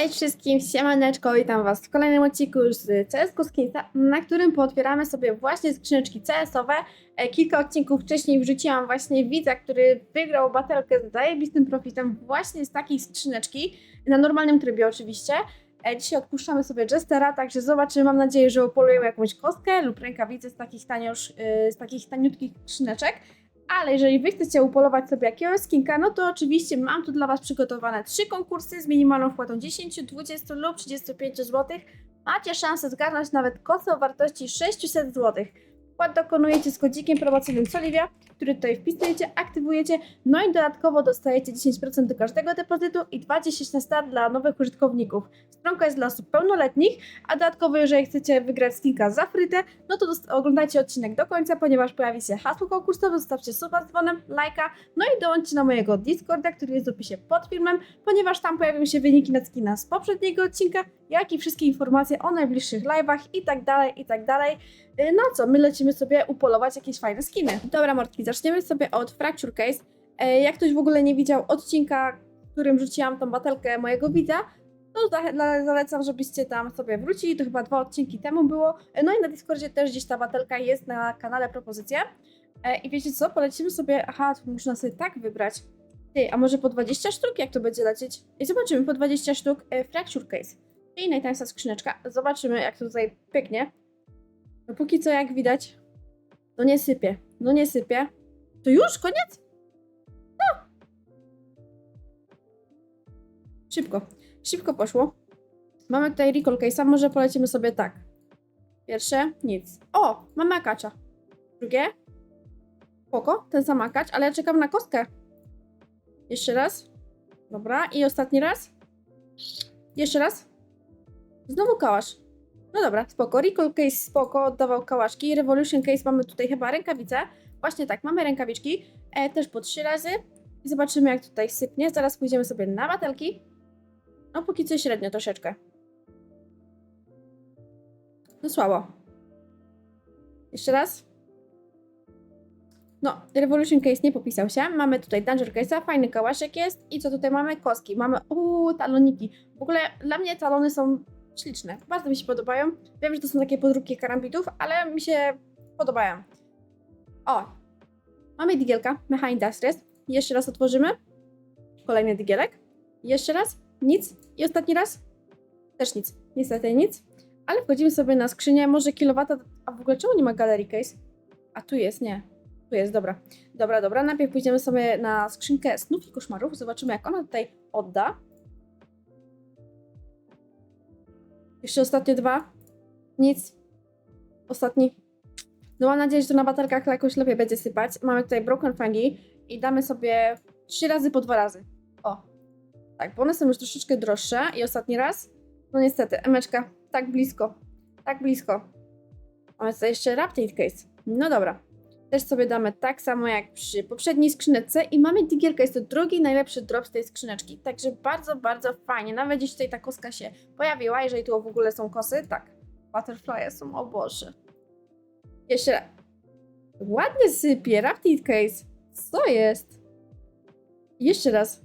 Cześć wszystkim, siemaneczko, witam was w kolejnym odcinku z CS Skinsa, na którym pootwieramy sobie właśnie skrzyneczki CS-owe. E, Kilka odcinków wcześniej wrzuciłam właśnie widza, który wygrał batelkę z zajebistym profitem właśnie z takiej skrzyneczki, na normalnym trybie oczywiście. E, Dzisiaj odpuszczamy sobie Jestera, także zobaczymy, mam nadzieję, że upolujemy jakąś kostkę lub rękawicę z takich, taniosz, z takich taniutkich skrzyneczek. Ale jeżeli wy chcecie upolować sobie jakiegoś skinka, no to oczywiście mam tu dla was przygotowane trzy konkursy z minimalną wpłatą 10, 20 lub 35 zł. Macie szansę zgarnąć nawet kosę o wartości 600 zł. Wkład dokonujecie z kodzikiem promocyjnym Soliwia, który tutaj wpisujecie, aktywujecie, no i dodatkowo dostajecie 10% do każdego depozytu i 20 na start dla nowych użytkowników. Stronka jest dla osób pełnoletnich, a dodatkowo jeżeli chcecie wygrać skinka za frytę, no to oglądajcie odcinek do końca, ponieważ pojawi się hasło konkursowe, zostawcie suba z dzwonem, lajka, no i dołączcie na mojego Discorda, który jest w opisie pod filmem, ponieważ tam pojawią się wyniki na skina z poprzedniego odcinka, jak i wszystkie informacje o najbliższych live'ach i tak dalej, i tak dalej. Y, No co, my lecimy sobie upolować jakieś fajne skiny. Dobra Mortki, zaczniemy sobie od Fracture Case. E, Jak ktoś w ogóle nie widział odcinka, w którym rzuciłam tą batelkę mojego widza, to za- za- zalecam, żebyście tam sobie wrócili, to chyba dwa odcinki temu było. E, No i na Discordzie też gdzieś ta batelka jest na kanale propozycja. E, I wiecie co, polecimy sobie, aha, tu można sobie tak wybrać. Ty, a może po 20 sztuk, jak to będzie lecieć? I zobaczymy, po 20 sztuk Fracture Case, czyli najtańsza skrzyneczka. Zobaczymy, jak to tutaj pyknie. No póki co, jak widać, no nie sypie, no nie sypie. To już? Koniec? No. Szybko, szybko poszło. Mamy tutaj recall case'a, może polecimy sobie tak. Pierwsze, nic. O, mamy akacza. Drugie, spoko, ten sam akacz, ale ja czekam na kostkę. Jeszcze raz. Dobra, i ostatni raz. Jeszcze raz. Znowu kałasz. No dobra, spoko. Recall case spoko, oddawał kałaszki. Revolution case mamy tutaj chyba rękawice. Właśnie tak, mamy rękawiczki. E, też po trzy razy. I zobaczymy jak tutaj sypnie. Zaraz pójdziemy sobie na batelki. No póki co średnio troszeczkę. No słabo. Jeszcze raz. No, Revolution Case nie popisał się. Mamy tutaj Danger Case'a, fajny kałaszek jest. I co tutaj mamy? Koski. Mamy, uuu, taloniki. W ogóle dla mnie talony są śliczne. Bardzo mi się podobają. Wiem, że to są takie podróbki karambitów, ale mi się podobają. O! Mamy digielka, Mecha Industries. Jeszcze raz otworzymy. Kolejny digielek. Jeszcze raz. Nic. I ostatni raz. Też nic. Niestety nic. Ale wchodzimy sobie na skrzynię. Może kilowata... A w ogóle czemu nie ma Gallery Case? A tu jest, nie. Tu jest, dobra. Dobra, dobra. Najpierw pójdziemy sobie na skrzynkę snów i koszmarów. Zobaczymy, jak ona tutaj odda. Jeszcze ostatnie dwa. Nic. Ostatni. No mam nadzieję, że to na baterkach jakoś lepiej będzie sypać. Mamy tutaj Broken Fangi i damy sobie trzy razy po dwa razy. O. Tak, bo one są już troszeczkę droższe. I ostatni raz. No niestety, emeczka. Tak blisko. Tak blisko. Mamy tutaj jeszcze Raptate Case. No dobra. Też sobie damy tak samo jak przy poprzedniej skrzyneczce i mamy digierkę, jest to drugi najlepszy drop z tej skrzyneczki, także bardzo, bardzo fajnie, nawet gdzieś tutaj ta koska się pojawiła, jeżeli tu w ogóle są kosy, tak, butterfly są, o Boże. Jeszcze raz. Ładnie sypie, Rapid Case, co jest? Jeszcze raz.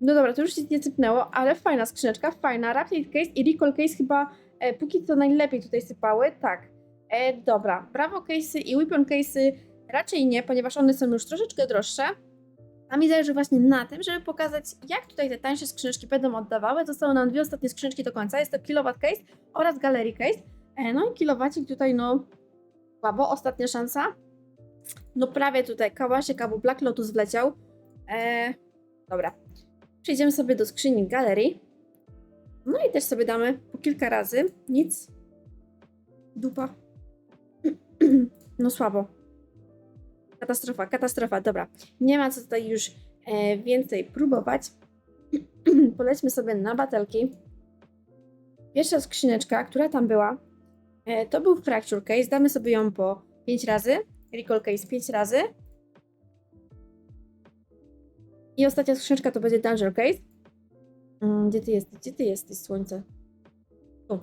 No dobra, to już nic nie sypnęło, ale fajna skrzyneczka, fajna, Rapid Case i Recall Case chyba e, póki co najlepiej tutaj sypały, tak. E, dobra, Bravo Case'y i Weapon Case'y Raczej nie, ponieważ one są już troszeczkę droższe. A mi zależy właśnie na tym, żeby pokazać, jak tutaj te tańsze skrzyneczki będą oddawały. Zostały nam dwie ostatnie skrzyneczki do końca. Jest to Kilowatt Case oraz Gallery Case. E, no i kilowacik tutaj, no, słabo. Ostatnia szansa. No prawie tutaj kałaszek albo Black Lotus wleciał. E, dobra. Przejdziemy sobie do skrzyni Gallery. No i też sobie damy po kilka razy. Nic. Dupa. No słabo. Katastrofa, katastrofa, dobra. Nie ma co tutaj już e, więcej próbować. Polećmy sobie na batelki. Pierwsza skrzyneczka, która tam była, e, to był Fracture Case. Damy sobie ją po 5 razy. Recall Case 5 razy. I ostatnia skrzyneczka to będzie Danger Case. Mm, gdzie ty jesteś? Gdzie ty jesteś, słońce? Tu.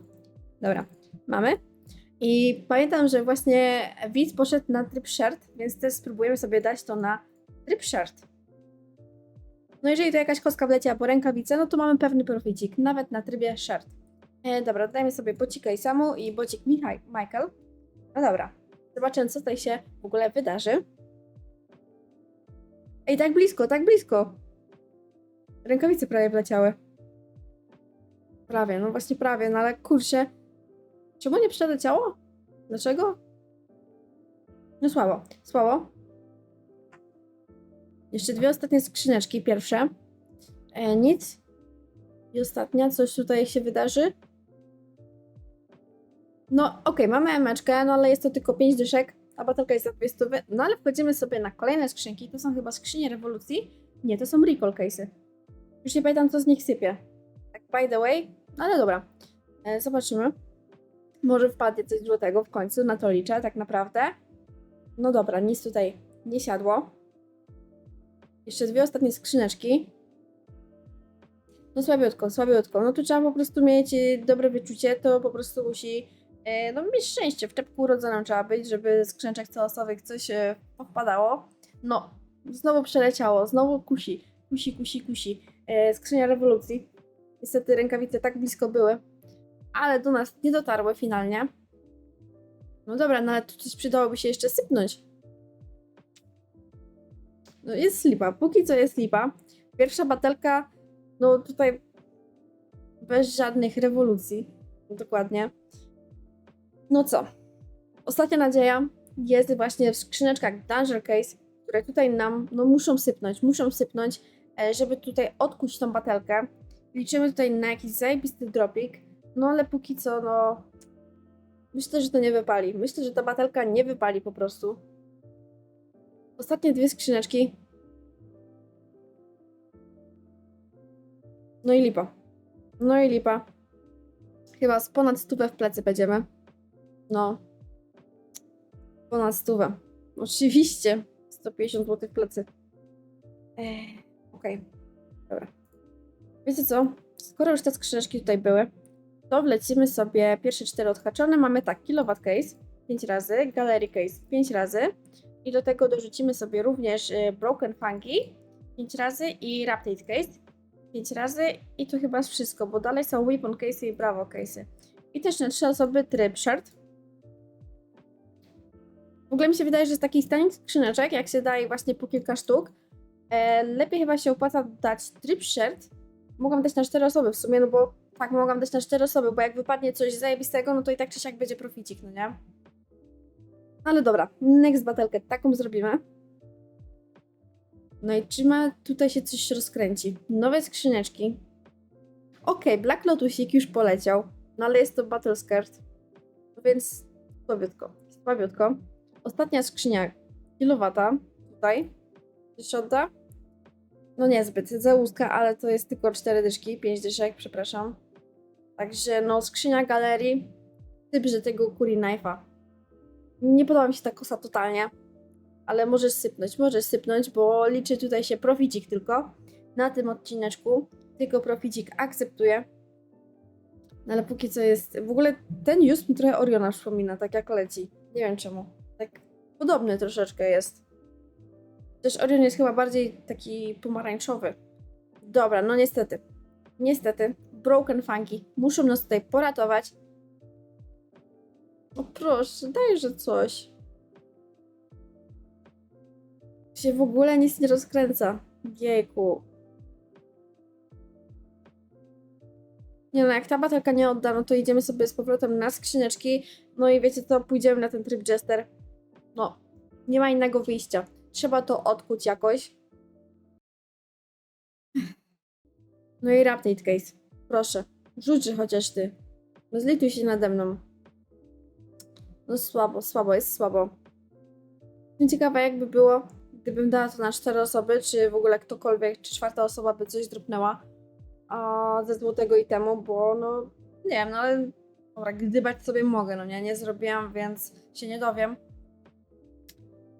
Dobra, mamy. I pamiętam, że właśnie widz poszedł na tryb shirt, więc też spróbujemy sobie dać to na tryb shirt. No jeżeli to jakaś kostka wleciała po rękawice, no to mamy pewny proficik, nawet na trybie shirt. E, dobra, dajmy sobie bocika i samu i bocik Michał, Michael. No dobra, zobaczymy co tutaj się w ogóle wydarzy. Ej, tak blisko, tak blisko. Rękawice prawie wleciały. Prawie, no właśnie prawie, no ale kurczę. Czemu nie przeleciało? Dlaczego? No słabo, słabo. Jeszcze dwie ostatnie skrzyneczki. Pierwsze. E, nic. I ostatnia. Coś tutaj się wydarzy. No, okej, mamy emeczkę, no ale jest to tylko 5 dyszek, a batalka jest za 200. No ale wchodzimy sobie na kolejne skrzynki. To są chyba skrzynie rewolucji. Nie, to są recall case'y. Już nie pamiętam, co z nich sypie. Tak, by the way. No ale dobra. E, zobaczymy. Może wpadnie coś złotego w końcu, na to liczę, tak naprawdę. No dobra, nic tutaj nie siadło. Jeszcze dwie ostatnie skrzyneczki. No słabiutko, słabiutko. No tu trzeba po prostu mieć e, dobre wyczucie, to po prostu musi e, no mieć szczęście. W czepku urodzonym trzeba być, żeby skrzyneczek celosowych coś e, powpadało. No, znowu przeleciało, znowu kusi, kusi, kusi, kusi. Skrzynia rewolucji. Niestety rękawice tak blisko były, ale do nas nie dotarły finalnie. No dobra, no ale tu coś przydałoby się jeszcze sypnąć. No jest lipa, póki co jest lipa. Pierwsza batelka, no tutaj bez żadnych rewolucji. Dokładnie. No co? Ostatnia nadzieja jest właśnie w skrzyneczkach Danger Case, które tutaj nam no, muszą sypnąć, muszą sypnąć, e, żeby tutaj odkuć tą batelkę. Liczymy tutaj na jakiś zajebisty dropik, no ale póki co, no myślę, że to nie wypali. Myślę, że ta batelka nie wypali po prostu. Ostatnie dwie skrzyneczki. No i lipa. No i lipa. Chyba z ponad stówę w plecy będziemy. No. Ponad stówę. Oczywiście. 150 zł w plecy. Okej. Dobra. Wiecie co? Skoro już te skrzyneczki tutaj były, to wlecimy sobie pierwsze cztery odhaczone. Mamy tak, kilowatt case 5 razy, gallery case 5 razy i do tego dorzucimy sobie również y, broken fungi 5 razy i raptate case 5 razy i to chyba wszystko, bo dalej są weapon case i bravo case. I też na 3 osoby tryb shirt. W ogóle mi się wydaje, że z takich stanych skrzyneczek, jak się daje właśnie po kilka sztuk, e, lepiej chyba się opłaca dać tryb shirt. Mogłam dać na 4 osoby w sumie, no bo tak, mogłam dać na 4 osoby, bo jak wypadnie coś zajebistego, no to i tak czy siak będzie proficik, no nie? Ale dobra, next batelkę taką zrobimy. No i czy ma tutaj się coś rozkręci? Nowe skrzyneczki. Okej, Black Lotusik już poleciał, no ale jest to Battle Skirt, no więc słabiutko, słabiutko. Ostatnia skrzynia kilowata, tutaj, dziesiąta. No niezbyt, za łuska, ale to jest tylko 4 dyszki, 5 dyszek, przepraszam. Także no, skrzynia galerii, typ, tego Kuri Knife'a. Nie podoba mi się ta kosa totalnie, ale możesz sypnąć, możesz sypnąć, bo liczy tutaj się proficik tylko na tym odcineczku. Tylko proficik akceptuję. No ale póki co jest. W ogóle ten just mi trochę Oriona przypomina, tak jak leci. Nie wiem czemu. Tak podobny troszeczkę jest. Też Orion jest chyba bardziej taki pomarańczowy. Dobra, no niestety. Niestety, Broken Funky muszą nas tutaj poratować. O proszę, dajże coś. Się w ogóle nic nie rozkręca. Jejku. Nie no, jak ta batalka nie odda, no to idziemy sobie z powrotem na skrzyneczki. No i wiecie co, pójdziemy na ten tryb Jester. No, nie ma innego wyjścia. Trzeba to odkuć jakoś. No i Raptate Case. Proszę, rzuć chociaż ty. No zlituj się nade mną. No słabo, słabo, jest słabo. Jestem ciekawa jakby było, gdybym dała to na cztery osoby, czy w ogóle ktokolwiek, czy czwarta osoba by coś dropnęła a, ze złotego itemu, bo no nie wiem, no ale dobra, gdybać sobie mogę, no nie, nie zrobiłam, więc się nie dowiem.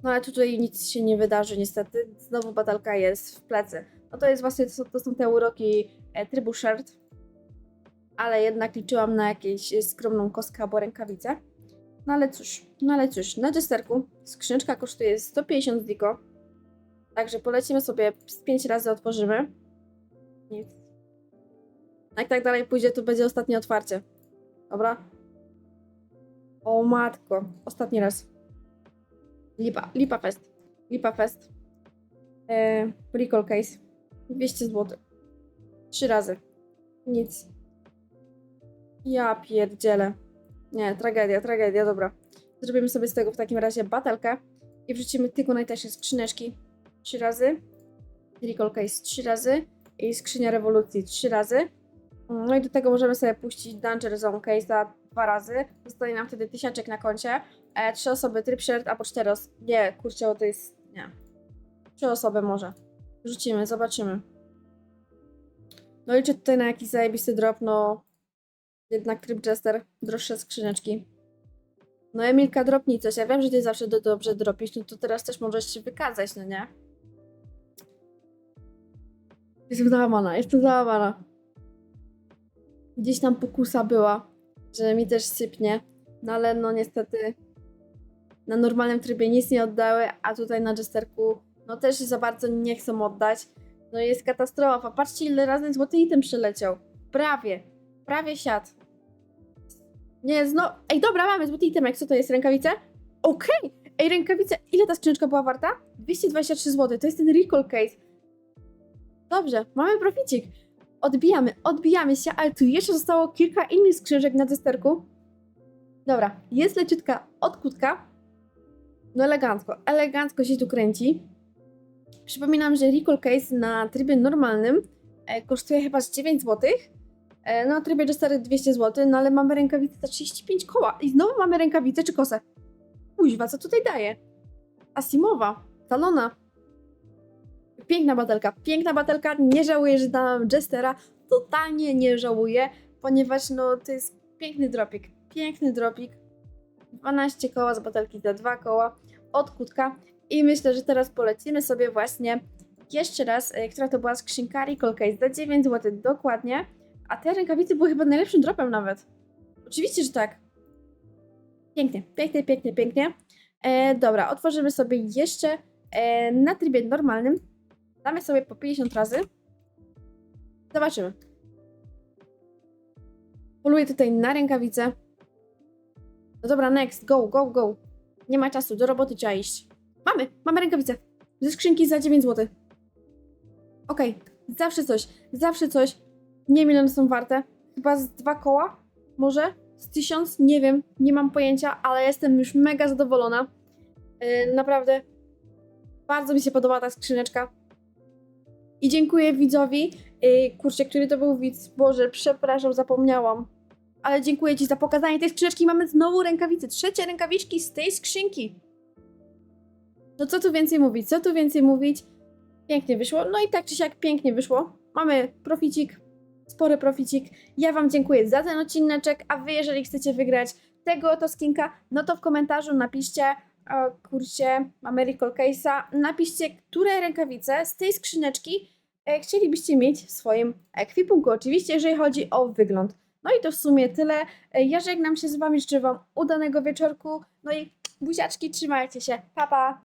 No ale tutaj nic się nie wydarzy niestety, znowu batalka jest w plecy. No to jest właśnie, to to są te uroki e, trybu shirt, ale jednak liczyłam na jakąś skromną kostkę albo rękawicę. No ale cóż, no ale cóż, na jesterku skrzyneczka kosztuje 150 ziko, także polecimy sobie z 5 razy otworzymy. Nic. Jak tak dalej pójdzie, to będzie ostatnie otwarcie. Dobra? O matko. Ostatni raz. Lipa, lipa fest. Lipa fest. E, recall case. 200 zł. Trzy razy. Nic. Ja pierdzielę. Nie, tragedia, tragedia, dobra. Zrobimy sobie z tego w takim razie batelkę i wrzucimy tylko najtańsze skrzyneczki. Trzy razy. Recall case trzy razy. I skrzynia rewolucji trzy razy. No i do tego możemy sobie puścić Danger Zone Case'a dwa razy. Zostanie nam wtedy tysiaczek na koncie. E, trzy osoby trip shirt, albo cztery osoby. Nie, kurczę, to jest... Nie. Trzy osoby może. Rzucimy, zobaczymy. No liczę tutaj na jakiś zajebisty drop, no... Jednak Trip Jester, droższe skrzyneczki. No Emilka, dropnij coś. Ja wiem, że ty zawsze do, dobrze dropisz, no to teraz też możesz się wykazać, no nie? Jestem załamana, jestem załamana. Gdzieś tam pokusa była, że mi też sypnie, no ale no niestety na normalnym trybie nic nie oddały, a tutaj na Jesterku no też za bardzo nie chcą oddać. No jest katastrofa. Patrzcie ile razy złoty item przyleciał. Prawie. Prawie siat. Nie, no. Ej, dobra, mamy złoty itemek. Co to jest? Rękawice? Okej. Ej, rękawice. Ile ta skrzyneczka była warta? 223 zł. To jest ten recall case. Dobrze, mamy proficik. Odbijamy, odbijamy się, ale tu jeszcze zostało kilka innych skrzyżek na desterku. Dobra, jest leciutka odkutka. No elegancko, elegancko się tu kręci. Przypominam, że recall case na trybie normalnym e, kosztuje chyba z 9 zł. E, no, trybie Jester 200 zł, no ale mamy rękawice za 35 koła. I znowu mamy rękawicę czy kosę. Kuźwa, co tutaj daje? Asimowa, talona. Piękna batelka, piękna batelka. Nie żałuję, że dałam Jestera. Totalnie nie żałuję, ponieważ no to jest piękny dropik. Piękny dropik. 12 koła z batelki za 2 koła od kutka. I myślę, że teraz polecimy sobie właśnie jeszcze raz, e, która to była skrzynka Recall Case za 9 zł dokładnie. A te rękawice były chyba najlepszym dropem nawet. Oczywiście, że tak. Pięknie, pięknie, pięknie, pięknie. E, dobra, otworzymy sobie jeszcze e, na trybie normalnym. Damy sobie po 50 razy. Zobaczymy. Poluję tutaj na rękawice. No dobra, next, go, go, go. Nie ma czasu, do roboty trzeba iść. Mamy, mamy rękawice. Ze skrzynki za 9 zł. Okej, zawsze coś, zawsze coś. Nie wiem ile one są warte. Chyba z dwa koła? Może? Z tysiąc? Nie wiem, nie mam pojęcia, ale jestem już mega zadowolona. Yy, naprawdę. Bardzo mi się podoba ta skrzyneczka. I dziękuję widzowi. Yy, kurczę, który to był widz? Boże, przepraszam, zapomniałam. Ale dziękuję Ci za pokazanie tej skrzyneczki. Mamy znowu rękawice. Trzecie rękawiczki z tej skrzynki. No co tu więcej mówić? Co tu więcej mówić? Pięknie wyszło. No i tak czy siak pięknie wyszło. Mamy proficik, spory proficik. Ja Wam dziękuję za ten odcineczek, a Wy jeżeli chcecie wygrać tego oto skinka, no to w komentarzu napiszcie, o kurczę, mamy recall case'a, napiszcie, które rękawice z tej skrzyneczki e, chcielibyście mieć w swoim ekwipunku. Oczywiście, jeżeli chodzi o wygląd. No i to w sumie tyle. E, Ja żegnam się z Wami, życzę Wam udanego wieczorku. No i buziaczki, trzymajcie się. Pa, pa!